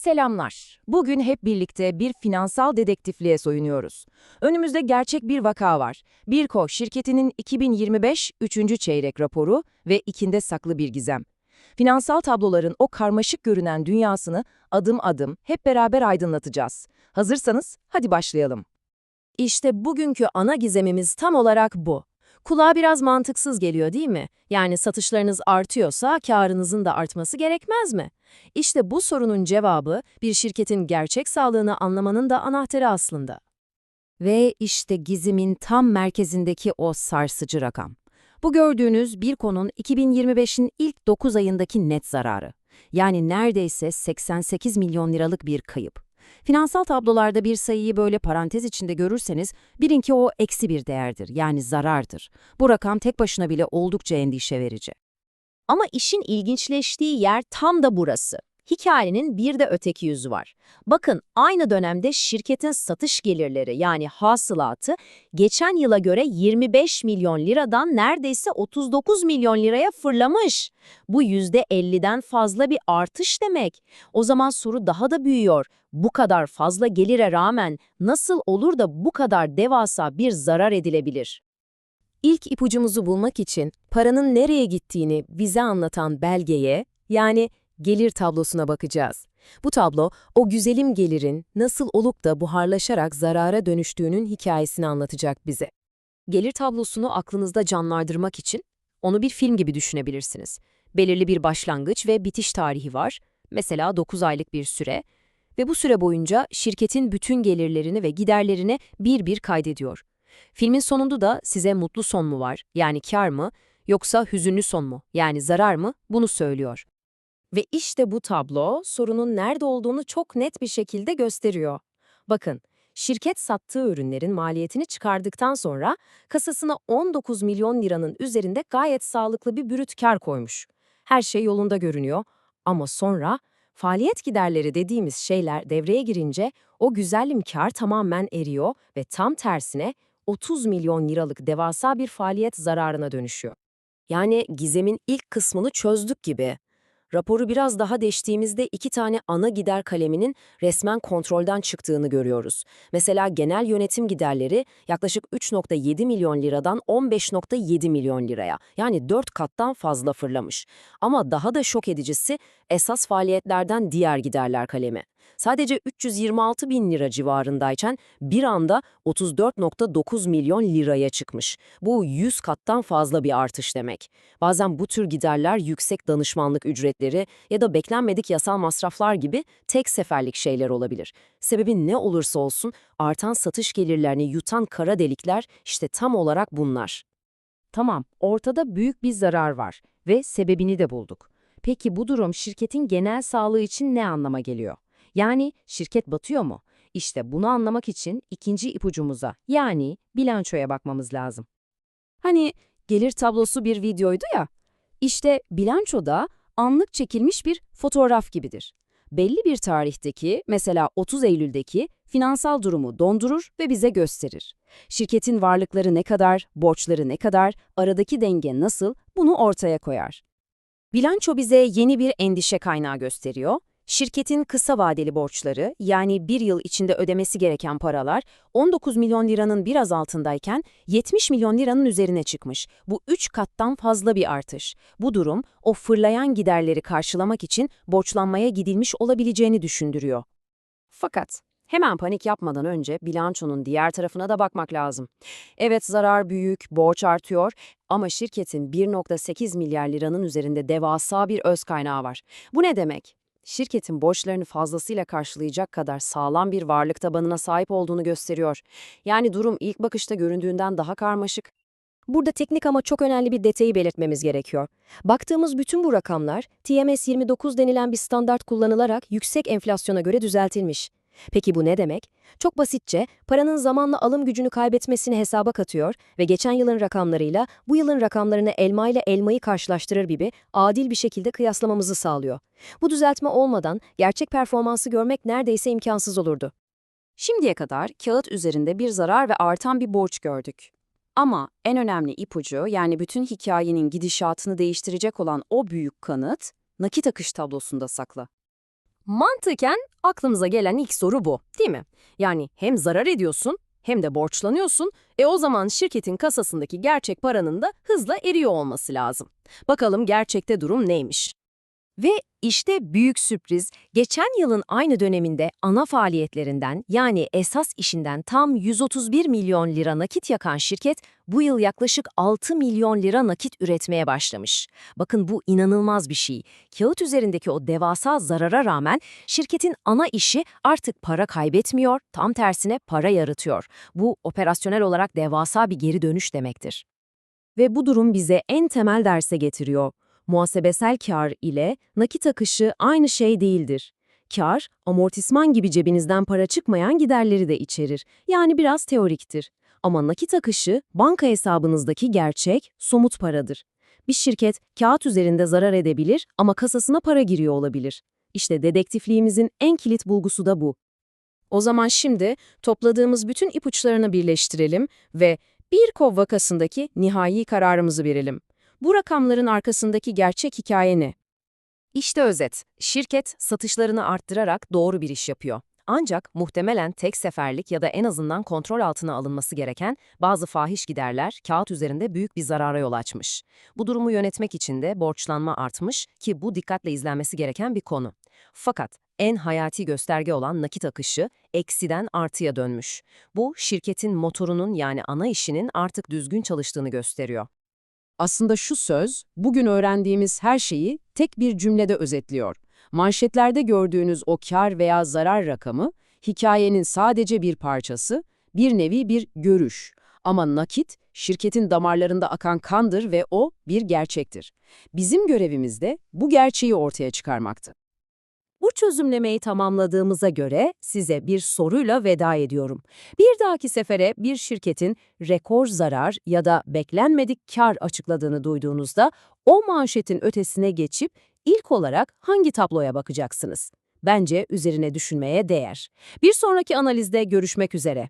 Selamlar. Bugün hep birlikte bir finansal dedektifliğe soyunuyoruz. Önümüzde gerçek bir vaka var. Birko şirketinin 2025 3. çeyrek raporu ve ikinde saklı bir gizem. Finansal tabloların o karmaşık görünen dünyasını adım adım hep beraber aydınlatacağız. Hazırsanız hadi başlayalım. İşte bugünkü ana gizemimiz tam olarak bu. Kulağa biraz mantıksız geliyor değil mi? Yani satışlarınız artıyorsa karınızın da artması gerekmez mi? İşte bu sorunun cevabı bir şirketin gerçek sağlığını anlamanın da anahtarı aslında. Ve işte gizimin tam merkezindeki o sarsıcı rakam. Bu gördüğünüz bir konun 2025'in ilk 9 ayındaki net zararı. Yani neredeyse 88 milyon liralık bir kayıp. Finansal tablolarda bir sayıyı böyle parantez içinde görürseniz bilin ki o eksi bir değerdir yani zarardır. Bu rakam tek başına bile oldukça endişe verici. Ama işin ilginçleştiği yer tam da burası. Hikayenin bir de öteki yüzü var. Bakın aynı dönemde şirketin satış gelirleri yani hasılatı geçen yıla göre 25 milyon liradan neredeyse 39 milyon liraya fırlamış. Bu %50'den fazla bir artış demek. O zaman soru daha da büyüyor. Bu kadar fazla gelire rağmen nasıl olur da bu kadar devasa bir zarar edilebilir? İlk ipucumuzu bulmak için paranın nereye gittiğini bize anlatan belgeye, yani gelir tablosuna bakacağız. Bu tablo, o güzelim gelirin nasıl olup da buharlaşarak zarara dönüştüğünün hikayesini anlatacak bize. Gelir tablosunu aklınızda canlandırmak için onu bir film gibi düşünebilirsiniz. Belirli bir başlangıç ve bitiş tarihi var, mesela 9 aylık bir süre ve bu süre boyunca şirketin bütün gelirlerini ve giderlerini bir bir kaydediyor. Filmin sonunda da size mutlu son mu var, yani kar mı, yoksa hüzünlü son mu, yani zarar mı, bunu söylüyor. Ve işte bu tablo sorunun nerede olduğunu çok net bir şekilde gösteriyor. Bakın, şirket sattığı ürünlerin maliyetini çıkardıktan sonra kasasına 19 milyon liranın üzerinde gayet sağlıklı bir brüt kar koymuş. Her şey yolunda görünüyor ama sonra faaliyet giderleri dediğimiz şeyler devreye girince o güzellim kar tamamen eriyor ve tam tersine 30 milyon liralık devasa bir faaliyet zararına dönüşüyor. Yani gizemin ilk kısmını çözdük gibi. Raporu biraz daha deştiğimizde iki tane ana gider kaleminin resmen kontrolden çıktığını görüyoruz. Mesela genel yönetim giderleri yaklaşık 3.7 milyon liradan 15.7 milyon liraya yani 4 kattan fazla fırlamış. Ama daha da şok edicisi esas faaliyetlerden diğer giderler kalemi. Sadece 326 bin lira civarındayken bir anda 34.9 milyon liraya çıkmış. Bu 100 kattan fazla bir artış demek. Bazen bu tür giderler yüksek danışmanlık ücretleri ya da beklenmedik yasal masraflar gibi tek seferlik şeyler olabilir. Sebebi ne olursa olsun artan satış gelirlerini yutan kara delikler işte tam olarak bunlar. Tamam, ortada büyük bir zarar var ve sebebini de bulduk. Peki bu durum şirketin genel sağlığı için ne anlama geliyor? Yani şirket batıyor mu? İşte bunu anlamak için ikinci ipucumuza yani bilançoya bakmamız lazım. Hani gelir tablosu bir videoydu ya, işte bilançoda anlık çekilmiş bir fotoğraf gibidir. Belli bir tarihteki, mesela 30 Eylül'deki finansal durumu dondurur ve bize gösterir. Şirketin varlıkları ne kadar, borçları ne kadar, aradaki denge nasıl bunu ortaya koyar. Bilanço bize yeni bir endişe kaynağı gösteriyor Şirketin kısa vadeli borçları yani bir yıl içinde ödemesi gereken paralar 19 milyon liranın biraz altındayken 70 milyon liranın üzerine çıkmış. Bu 3 kattan fazla bir artış. Bu durum o fırlayan giderleri karşılamak için borçlanmaya gidilmiş olabileceğini düşündürüyor. Fakat hemen panik yapmadan önce bilançonun diğer tarafına da bakmak lazım. Evet zarar büyük, borç artıyor ama şirketin 1.8 milyar liranın üzerinde devasa bir öz kaynağı var. Bu ne demek? Şirketin borçlarını fazlasıyla karşılayacak kadar sağlam bir varlık tabanına sahip olduğunu gösteriyor. Yani durum ilk bakışta göründüğünden daha karmaşık. Burada teknik ama çok önemli bir detayı belirtmemiz gerekiyor. Baktığımız bütün bu rakamlar TMS-29 denilen bir standart kullanılarak yüksek enflasyona göre düzeltilmiş. Peki bu ne demek? Çok basitçe paranın zamanla alım gücünü kaybetmesini hesaba katıyor ve geçen yılın rakamlarıyla bu yılın rakamlarını elma ile elmayı karşılaştırır gibi adil bir şekilde kıyaslamamızı sağlıyor. Bu düzeltme olmadan gerçek performansı görmek neredeyse imkansız olurdu. Şimdiye kadar kağıt üzerinde bir zarar ve artan bir borç gördük. Ama en önemli ipucu yani bütün hikayenin gidişatını değiştirecek olan o büyük kanıt nakit akış tablosunda saklı. Mantıken aklımıza gelen ilk soru bu, değil mi? Yani hem zarar ediyorsun hem de borçlanıyorsun. E o zaman şirketin kasasındaki gerçek paranın da hızla eriyor olması lazım. Bakalım gerçekte durum neymiş? Ve işte büyük sürpriz, geçen yılın aynı döneminde ana faaliyetlerinden yani esas işinden tam 131 milyon lira nakit yakan şirket bu yıl yaklaşık 6 milyon lira nakit üretmeye başlamış. Bakın bu inanılmaz bir şey. Kağıt üzerindeki o devasa zarara rağmen şirketin ana işi artık para kaybetmiyor, tam tersine para yaratıyor. Bu operasyonel olarak devasa bir geri dönüş demektir. Ve bu durum bize en temel derse getiriyor. Muhasebesel kar ile nakit akışı aynı şey değildir. Kar, amortisman gibi cebinizden para çıkmayan giderleri de içerir. Yani biraz teoriktir. Ama nakit akışı, banka hesabınızdaki gerçek, somut paradır. Bir şirket kağıt üzerinde zarar edebilir ama kasasına para giriyor olabilir. İşte dedektifliğimizin en kilit bulgusu da bu. O zaman şimdi topladığımız bütün ipuçlarını birleştirelim ve bir kov vakasındaki nihai kararımızı verelim. Bu rakamların arkasındaki gerçek hikaye ne? İşte özet. Şirket satışlarını arttırarak doğru bir iş yapıyor. Ancak muhtemelen tek seferlik ya da en azından kontrol altına alınması gereken bazı fahiş giderler kağıt üzerinde büyük bir zarara yol açmış. Bu durumu yönetmek için de borçlanma artmış ki bu dikkatle izlenmesi gereken bir konu. Fakat en hayati gösterge olan nakit akışı eksiden artıya dönmüş. Bu şirketin motorunun yani ana işinin artık düzgün çalıştığını gösteriyor. Aslında şu söz, bugün öğrendiğimiz her şeyi tek bir cümlede özetliyor. Manşetlerde gördüğünüz o kar veya zarar rakamı, hikayenin sadece bir parçası, bir nevi bir görüş. Ama nakit, şirketin damarlarında akan kandır ve o bir gerçektir. Bizim görevimiz de bu gerçeği ortaya çıkarmaktı. Bu çözümlemeyi tamamladığımıza göre size bir soruyla veda ediyorum. Bir dahaki sefere bir şirketin rekor zarar ya da beklenmedik kar açıkladığını duyduğunuzda o manşetin ötesine geçip ilk olarak hangi tabloya bakacaksınız? Bence üzerine düşünmeye değer. Bir sonraki analizde görüşmek üzere.